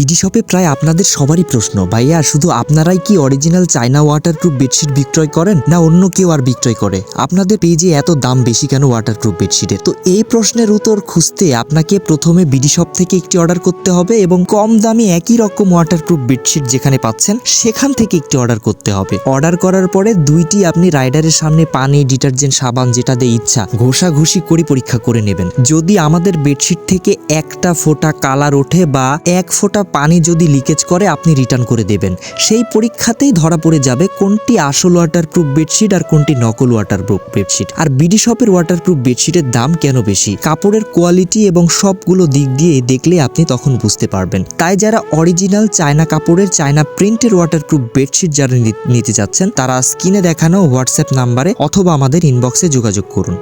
BD শপে প্রায় আপনাদের সবারই প্রশ্ন, ভাইয়া, শুধু আপনারাই কি অরিজিনাল চায়না ওয়াটারপ্রুফ বেডশিট বিক্রয় করেন, না অন্য কেউ আর বিক্রয় করে? আপনাদের পেজে এত দাম বেশি কেন ওয়াটারপ্রুফ বেডশিটের তো এই প্রশ্নের উত্তর খুঁজতে আপনাকে প্রথমে বিডি শপ থেকে একটি অর্ডার করতে হবে এবং কম দামে একই রকম ওয়াটারপ্রুফ বেডশিট যেখানে পাচ্ছেন, সেখান থেকে একটি অর্ডার করতে হবে। অর্ডার করার পরে দুইটি আপনি রাইডারের সামনে পানি ডিটারজেন্ট সাবান যেটা দিয়ে ইচ্ছা, ঘষাঘষি করে পরীক্ষা করে নেবেন। যদি আমাদের বেডশিট থেকে একটা ফোঁটা কালার ওঠে বা এক ফোঁটা পানি যদি লিকেজ করে, আপনি রিটার্ন করে দেবেন। সেই পরীক্ষাতেই ধরা পড়ে যাবে কোনটি আসল ওয়াটারপ্রুফ বেডশিট আর কোনটি নকল ওয়াটারপ্রুফ বেডশিট আর বিডি শপের ওয়াটারপ্রুফ বেডশিটের দাম কেন বেশি? কাপড়ের কোয়ালিটি এবং সবগুলো দিক দিয়ে দেখলে আপনি তখন বুঝতে পারবেন। তাই যারা অরিজিনাল চায়না কাপড়ের, চায়না প্রিন্টের ওয়াটারপ্রুফ বেডশিট যারা নিতে যাচ্ছেন, তারা স্ক্রিনে দেখানো হোয়াটসঅ্যাপ নাম্বারে অথবা আমাদের ইনবক্সে যোগাযোগ করুন।